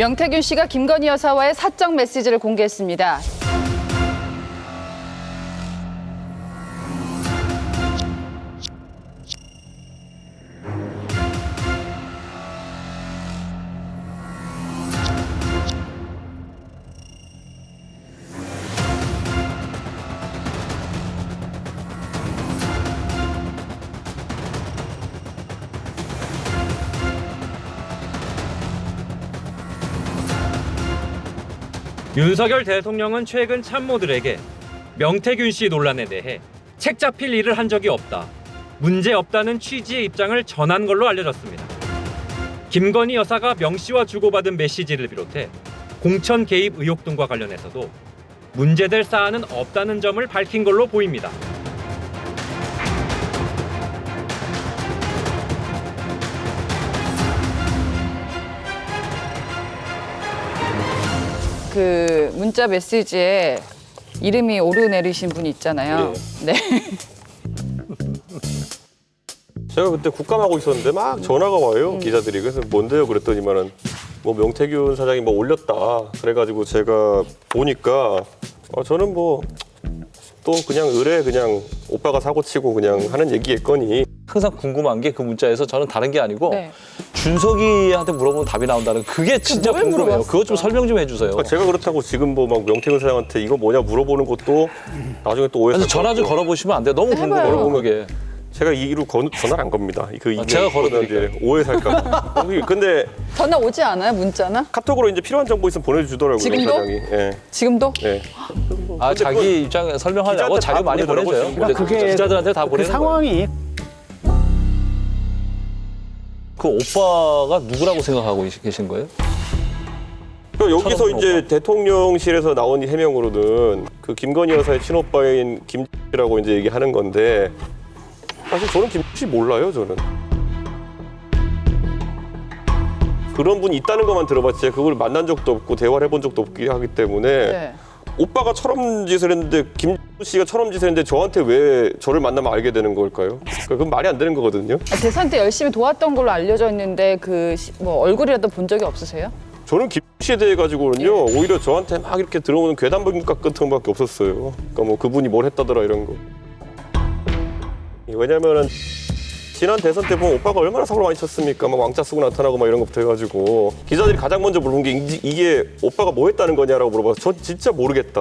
명태균 씨가 김건희 여사와의 사적 메시지를 공개했습니다. 윤석열 대통령은 최근 참모들에게 명태균 씨 논란에 대해 책 잡힐 일을 한 적이 없다. 문제 없다는 취지의 입장을 전한 걸로 알려졌습니다. 김건희 여사가 명 씨와 주고받은 메시지를 비롯해 공천 개입 의혹 등과 관련해서도 문제될 사안은 없다는 점을 밝힌 걸로 보입니다. 그 문자 메시지에 이름이 오르내리신 분이 있잖아요. 네. 제가 그때 국감하고 있었는데 막 전화가 와요 기자들이 그래서 뭔데요 그랬더니만은 뭐 명태균 사장이 뭐 올렸다 그래가지고 제가 보니까 어, 저는 뭐 또 그냥 의뢰 그냥 오빠가 사고 치고 그냥 하는 얘기겠거니 항상 궁금한 게 그 문자에서 저는 다른 게 아니고 네. 준석이한테 물어보면 답이 나온다는 그게 진짜 뭘 궁금해요. 물어봤을까? 그것 좀 설명 좀 해주세요. 그러니까 제가 그렇다고 지금 뭐 막 명태균 사장한테 이거 뭐냐 물어보는 것도 나중에 또 오해 그래서 전화 좀 걸어보시면 안 돼요. 너무 해봐요. 궁금해요. 그게. 제가 이로 건, 전화를 안 겁니다 그 아, 제가 걸어드릴까요? 이제 오해 살까 봐. 근데 전화 오지 않아요? 문자나? 카톡으로 이제 필요한 정보 있으면 보내주더라고요 지금도? 사장이 예. 지금도? 예. 아 자기 입장 설명하려고 기자한테 자료 다 많이 보내더라고요, 보내줘요. 지금. 그게 기자들한테 다 그 보내는 거예요. 상황이 그 오빠가 누구라고 생각하고 계신 거예요? 그러니까 여기서 천오백 이제 대통령실에서 나온 해명으로는 그 김건희 여사의 친오빠인 김씨라고 이제 얘기하는 건데 사실 저는 김씨 몰라요 저는 그런 분이 있다는 것만 들어봤지 그걸 만난 적도 없고 대화를 해본 적도 없기 하기 때문에 네. 오빠가 철없는 짓을 했는데 김 씨가 철없는 짓을 했는데 저한테 왜 저를 만나면 알게 되는 걸까요? 그러니까 그건 말이 안 되는 거거든요. 아, 대선 때 열심히 도왔던 걸로 알려져 있는데 그 뭐 얼굴이라도 본 적이 없으세요? 저는 김 씨에 대해 가지고는요 오히려 저한테 막 이렇게 들어오는 괴담 분각 같은 것밖에 없었어요. 그러니까 뭐 그분이 뭘 했다더라 이런 거. 왜냐면은 지난 대선 때 보면 오빠가 얼마나 사고를 많이 쳤습니까? 막 왕자 쓰고 나타나고 막 이런 것부터 해가지고 기자들이 가장 먼저 물어본 게 이- 이게 오빠가 뭐 했다는 거냐라고 물어봐서 저 진짜 모르겠다.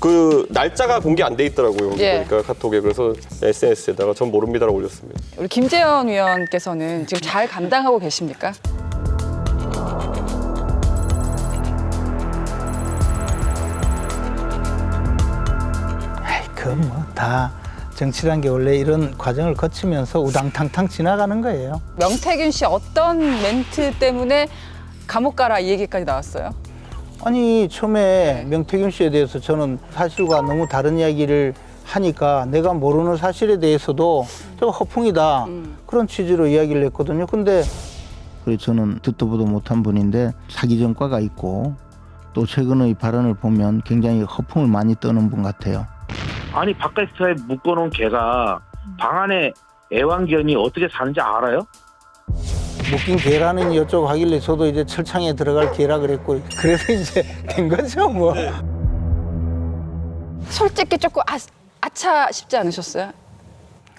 그 날짜가 공개 안 돼 있더라고요. 예. 그러니까 카톡에 그래서 SNS에다가 전 모릅니다라고 올렸습니다. 우리 김재현 위원께서는 지금 잘 감당하고 계십니까? 그건 뭐다 정치란 게 원래 이런 과정을 거치면서 우당탕탕 지나가는 거예요. 명태균 씨 어떤 멘트 때문에 감옥 가라 이 얘기까지 나왔어요? 아니 처음에 명태균 씨에 대해서 저는 사실과 너무 다른 이야기를 하니까 내가 모르는 사실에 대해서도 좀 허풍이다 그런 취지로 이야기를 했거든요. 근데 그래 저는 듣도 보도 못한 분인데 사기 전과가 있고 또 최근의 발언을 보면 굉장히 허풍을 많이 떠는 분 같아요. 아니 바깥에 묶어놓은 개가 방 안에 애완견이 어떻게 사는지 알아요? 묶인 개라는 여쭤 하길래 저도 이제 철창에 들어갈 개라 그랬고 그래서 이제 된 거죠 뭐. 솔직히 조금 아, 아차 싶지 않으셨어요?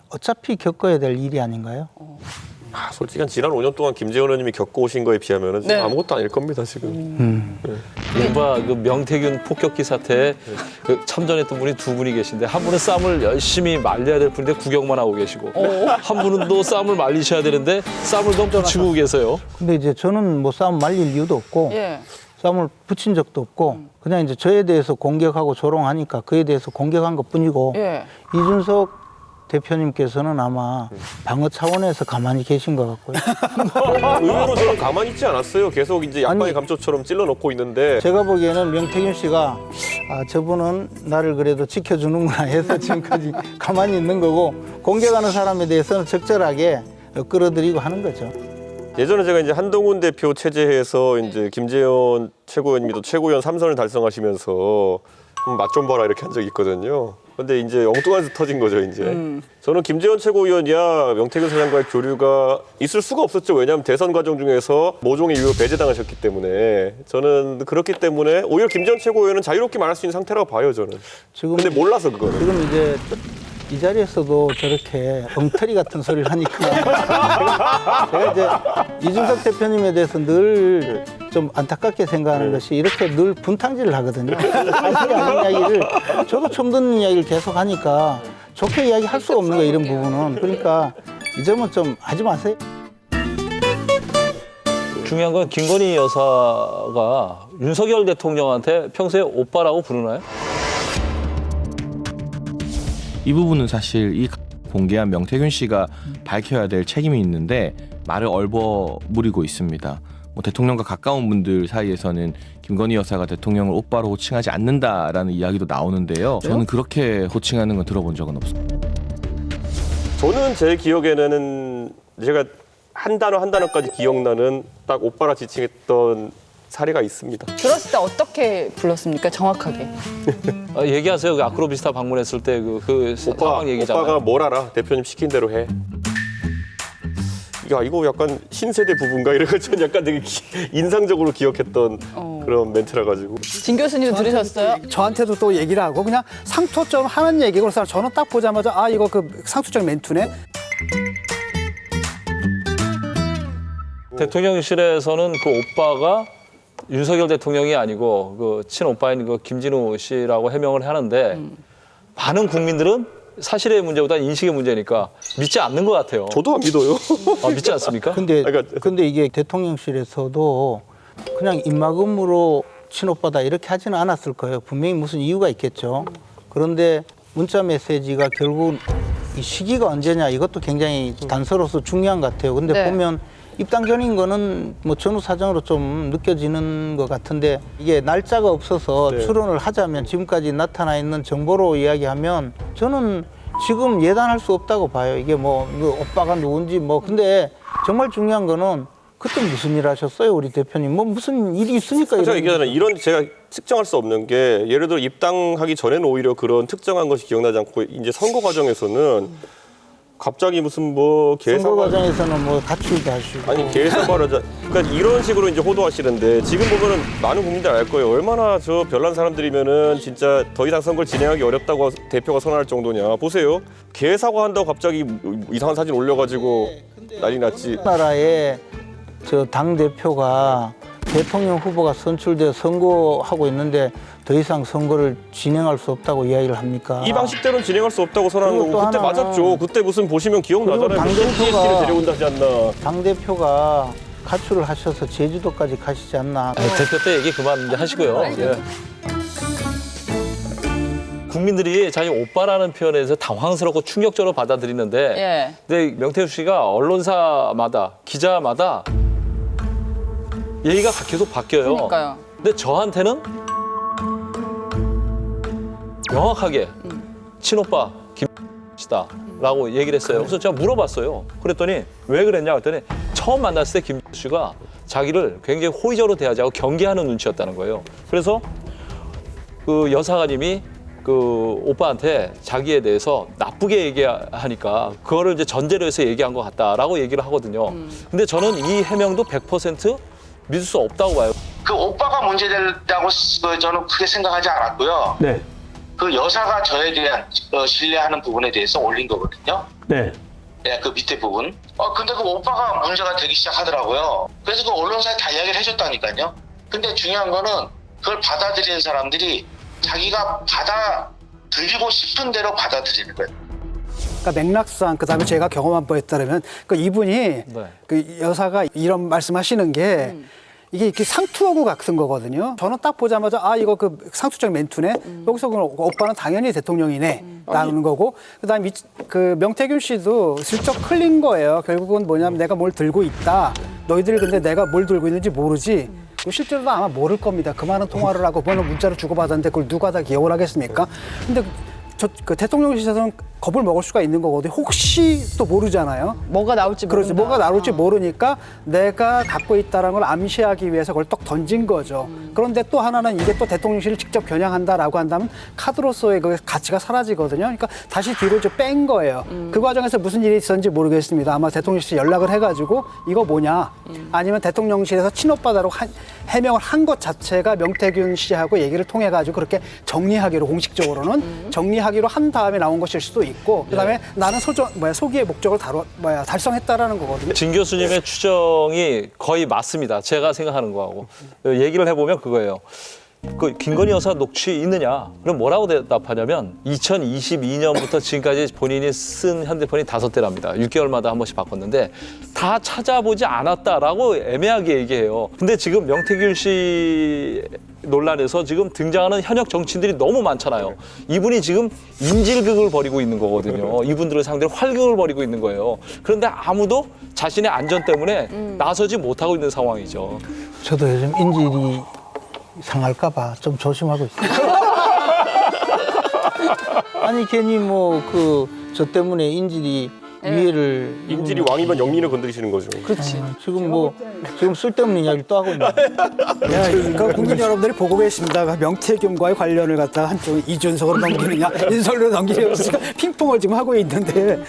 어차피 겪어야 될 일이 아닌가요? 아, 솔직히 한 지난 5년 동안 김재원 의원님이 겪어오신 거에 비하면 네. 아무것도 아닐 겁니다 지금. 이른바 그 명태균 폭격기 사태에 그 참전했던 분이 두 분이 계신데 한 분은 싸움을 열심히 말려야 될 분인데 구경만 하고 계시고 한 분은 또 싸움을 말리셔야 되는데 싸움을 너무 붙이고 계세요. 근데 이제 저는 뭐 싸움 말릴 이유도 없고 예. 싸움을 붙인 적도 없고 그냥 이제 저에 대해서 공격하고 조롱하니까 그에 대해서 공격한 것 뿐이고 예. 이준석 대표님께서는 아마 방어 차원에서 가만히 계신 것 같고요. 의외로 저는 가만히 있지 않았어요. 계속 이제 약방의 아니, 감초처럼 찔러 넣고 있는데 제가 보기에는 명태균 씨가 아 저분은 나를 그래도 지켜주는구나 해서 지금까지 가만히 있는 거고 공격하는 사람에 대해서는 적절하게 끌어들이고 하는 거죠. 예전에 제가 이제 한동훈 대표 체제에서 이제 김재원 최고위원님이 또 최고위원 삼선을 달성하시면서 맛 좀 봐라 이렇게 한 적이 있거든요. 근데 이제 엉뚱한 데 터진 거죠, 이제. 음. 저는 김재원 최고위원이야 명태균 사장과의 교류가 있을 수가 없었죠. 왜냐하면 대선 과정 중에서 모종의 이유로 배제당하셨기 때문에 저는 그렇기 때문에 오히려 김재원 최고위원은 자유롭게 말할 수 있는 상태라고 봐요, 저는. 지금 근데 몰라서 그거는. 지금 이제 이 자리에서도 저렇게 엉터리 같은 소리를 하니까 제가, 제가 이제 이준석 대표님에 대해서 늘 좀 안타깝게 생각하는 것이 이렇게 늘 분탕질을 하거든요. 사실이 아닌 이야기를 저도 처음 듣는 이야기를 계속 하니까 좋게 이야기할 수가 없는 거예요. 이런 부분은 그러니까 이 점은 좀 하지 마세요. 중요한 건 김건희 여사가 윤석열 대통령한테 평소에 오빠라고 부르나요? 이 부분은 사실 이 공개한 명태균 씨가 밝혀야 될 책임이 있는데 말을 얼버무리고 있습니다. 뭐 대통령과 가까운 분들 사이에서는 김건희 여사가 대통령을 오빠로 호칭하지 않는다라는 이야기도 나오는데요. 저는 그렇게 호칭하는 건 들어본 적은 없습니다. 저는 제 기억에는 제가 한 단어 한 단어까지 기억나는 딱 오빠라 지칭했던 사례가 있습니다. 들었을 때 어떻게 불렀습니까? 정확하게. 아, 얘기하세요. 그 아크로비스타 방문했을 때 그 그 오빠, 상황 얘기잖아요. 오빠가 뭘 알아? 대표님 시킨 대로 해. 야 이거 약간 신세대 부부인가 이래가 전 약간 되게 기- 인상적으로 기억했던 어. 그런 멘트라 가지고 진 교수님 들으셨어요? 저한테도 또 얘기를 하고 그냥 상투점 하는 얘기고 그래서 저는 딱 보자마자 아 이거 그 상투적 멘트네 대통령실에서는 그 오빠가 윤석열 대통령이 아니고 그 친오빠인 그 김진우 씨라고 해명을 하는데 많은 국민들은 사실의 문제보다 인식의 문제니까 믿지 않는 것 같아요. 저도 안 믿어요. 아, 믿지 않습니까? 근데 그러니까- 근데 이게 대통령실에서도 그냥 입막음으로 친오빠다 이렇게 하지는 않았을 거예요. 분명히 무슨 이유가 있겠죠. 그런데 문자 메시지가 결국은 이 시기가 언제냐 이것도 굉장히 단서로서 중요한 것 같아요. 근데 네. 보면 입당 전인 거는 뭐 전후 사정으로 좀 느껴지는 것 같은데 이게 날짜가 없어서 네. 추론을 하자면 지금까지 나타나 있는 정보로 이야기하면 저는 지금 예단할 수 없다고 봐요. 이게 뭐 이거 오빠가 누군지 뭐 근데 정말 중요한 거는 그때 무슨 일 하셨어요, 우리 대표님? 뭐 무슨 일이 있으니까 제가 얘기하잖아요. 이런 제가 측정할 수 없는 게 예를 들어 입당하기 전에는 오히려 그런 특정한 것이 기억나지 않고 이제 선거 과정에서는 갑자기 무슨 뭐 선거 계산 과정에서는 뭐 가출도 하시고. 아니 계산 말하자. 그러니까 이런 식으로 이제 호도하시는데 지금 보면은 많은 국민들 알 거예요. 얼마나 저 별난 사람들이면은 진짜 더 이상 선거를 진행하기 어렵다고 대표가 선언할 정도냐. 보세요. 개 사과 한다고 갑자기 이상한 사진 올려가지고 난리 났지. 나라의 저 당 대표가 대통령 후보가 선출돼 선거하고 있는데 더 이상 선거를 진행할 수 없다고 이야기를 합니까? 이 방식대로는 진행할 수 없다고 선언한 그리고 거고 또 그때 하나. 맞았죠 그때 무슨 보시면 기억나잖아요 그리고 무슨 당대표가- GST를 데려온다 하지 않나 당 대표가 가출을 하셔서 제주도까지 가시지 않나? 네, 대표 때 얘기 그만 이제 하시고요. 예. 국민들이 자기 오빠라는 표현에서 당황스럽고 충격적으로 받아들이는데 예. 근데 명태우 씨가 언론사마다 기자마다 얘기가 계속 바뀌어요. 그러니까요. 근데 저한테는 명확하게 친오빠 김씨다 라고 얘기를 했어요. 그래서 제가 물어봤어요. 그랬더니 왜 그랬냐 그랬더니 처음 만났을 때 김 씨가 자기를 굉장히 호의적으로 대하지 않고 경계하는 눈치였다는 거예요. 그래서 그 여사가님이 그 오빠한테 자기에 대해서 나쁘게 얘기하니까 그거를 이제 전제로 해서 얘기한 것 같다라고 얘기를 하거든요. 근데 저는 이 해명도 100% 믿을 수 없다고 봐요. 그 오빠가 문제된다고 스- 그 저는 크게 생각하지 않았고요. 네. 그 여사가 저에 대한 어, 신뢰하는 부분에 대해서 올린 거거든요. 네. 예, 그 밑에 부분. 어, 근데 그 오빠가 문제가 되기 시작하더라고요. 그래서 그 언론사에 다 이야기를 해줬다니까요. 근데 중요한 거는 그걸 받아들이는 사람들이 자기가 받아들이고 싶은 대로 받아들이는 거예요. 그러니까 맥락상 그다음에 제가 경험한 바에 따르면 그 이분이 네. 그 여사가 이런 말씀하시는 게 이게 이렇게 상투하고 같은 거거든요. 저는 딱 보자마자 아 이거 그 상투적 멘트네. 여기서 그 오빠는 당연히 대통령이네. 라는 거고 그다음에 이- 그 명태균 씨도 슬쩍 흘린 거예요. 결국은 뭐냐면 내가 뭘 들고 있다. 너희들이 근데 내가 뭘 들고 있는지 모르지. 뭐 실제로도 아마 모를 겁니다. 그 많은 통화를 하고 그거는 문자로 주고받았는데 그걸 누가 다 기억을 하겠습니까? 근데 저 그 대통령실에서는 겁을 먹을 수가 있는 거거든요. 혹시 또 모르잖아요. 뭐가 나올지 그렇지 모른다. 뭐가 나올지 어. 모르니까 내가 갖고 있다는 걸 암시하기 위해서 그걸 떡 던진 거죠. 그런데 또 하나는 이게 또 대통령실을 직접 겨냥한다라고 한다면 카드로서의 그 가치가 사라지거든요. 그러니까 다시 뒤로 좀 뺀 거예요. 그 과정에서 무슨 일이 있었는지 모르겠습니다. 아마 대통령실 연락을 해가지고 이거 뭐냐 아니면 대통령실에서 친오빠다라고 한- 해명을 한 것 자체가 명태균 씨하고 얘기를 통해 가지고 그렇게 정리하기로 공식적으로는 정리하기로 한 다음에 나온 것일 수도 있고 그다음에 나는 소정 뭐야 소기의 목적을 다뤄 뭐야 달성했다라는 거거든요. 진 교수님의 추정이 거의 맞습니다. 제가 생각하는 거하고 얘기를 해보면 그거예요. 그 김건희 여사 녹취 있느냐? 그럼 뭐라고 대답하냐면 2022년부터 지금까지 본인이 쓴 핸드폰이 다섯 대랍니다. 6개월마다 한 번씩 바꿨는데 다 찾아보지 않았다라고 애매하게 얘기해요. 근데 지금 명태균 씨 논란에서 지금 등장하는 현역 정치인들이 너무 많잖아요. 이분이 지금 인질극을 벌이고 있는 거거든요. 이분들을 상대로 활극을 벌이고 있는 거예요. 그런데 아무도 자신의 안전 때문에 나서지 못하고 있는 상황이죠. 저도 요즘 인질이 상할까봐 좀 조심하고 있어요. 아니 괜히 뭐 그 저 때문에 인질이 위해를 인질이 왕이면 영민을 건드리시는 거죠. 그렇지. 지금 뭐 지금 쓸데없는 이야기를 또 하고 있네. 네, 그 국민 여러분들이 보고 계십니다. 그 명태균과의 관련을 갖다가 한쪽은 이준석으로 넘기느냐, 윤석열로 넘기느냐, 지금 핑퐁을 지금 하고 있는데.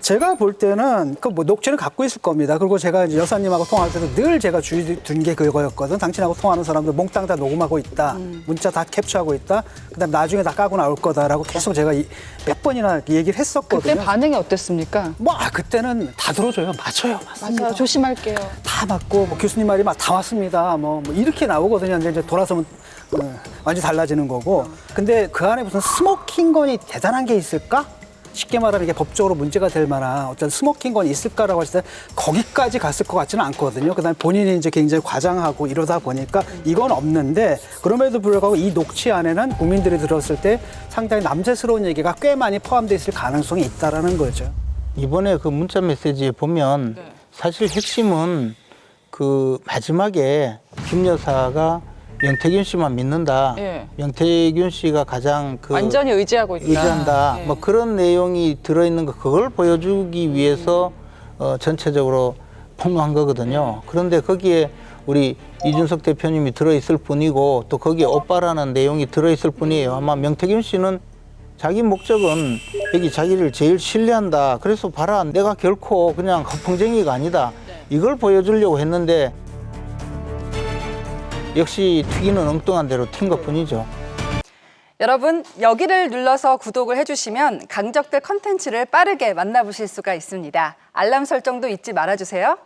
제가 볼 때는 그 뭐 녹취를 갖고 있을 겁니다. 그리고 제가 이제 여사님하고 통화할 때도 늘 제가 주의 둔 게 그거였거든. 당신하고 통화하는 사람들 몽땅 다 녹음하고 있다. 문자 다 캡처하고 있다. 그다음 나중에 다 까고 나올 거다라고 계속 제가 이- 몇 번이나 얘기를 했었거든요. 그때 반응이 어땠습니까? 뭐 아, 그때는 다 들어줘요. 맞아요. 맞습니다. 맞아요. 조심할게요. 다 맞고 뭐 교수님 말이 막 다 맞습니다. 뭐, 뭐 이렇게 나오거든요. 근데 이제 돌아서면 어, 완전 히 달라지는 거고. 근데 그 안에 무슨 스모킹건이 대단한 게 있을까? 쉽게 말하면 이게 법적으로 문제가 될 만한 어떤 스모킹건이 있을까라고 했을 때 거기까지 갔을 것 같지는 않거든요. 그다음에 본인이 이제 굉장히 과장하고 이러다 보니까 이건 없는데 그럼에도 불구하고 이 녹취 안에는 국민들이 들었을 때 상당히 남재스러운 얘기가 꽤 많이 포함되어 있을 가능성이 있다라는 거죠. 이번에 그 문자 메시지에 보면 사실 핵심은 그 마지막에 김 여사가 명태균 씨만 믿는다. 예. 명태균 씨가 가장 그 완전히 의지하고 있다. 의지한다. 예. 뭐 그런 내용이 들어있는 거 그걸 보여주기 위해서 어, 전체적으로 폭로한 거거든요. 그런데 거기에 우리 이준석 대표님이 들어있을 뿐이고 또 거기에 오빠라는 내용이 들어있을 뿐이에요. 아마 명태균 씨는 자기 목적은 여기 자기를 제일 신뢰한다. 그래서 봐라, 내가 결코 그냥 허풍쟁이가 아니다. 이걸 보여주려고 했는데 역시 튀기는 엉뚱한 대로 튄 것뿐이죠. 여러분 여기를 눌러서 구독을 해주시면 강적들 컨텐츠를 빠르게 만나보실 수가 있습니다. 알람 설정도 잊지 말아주세요.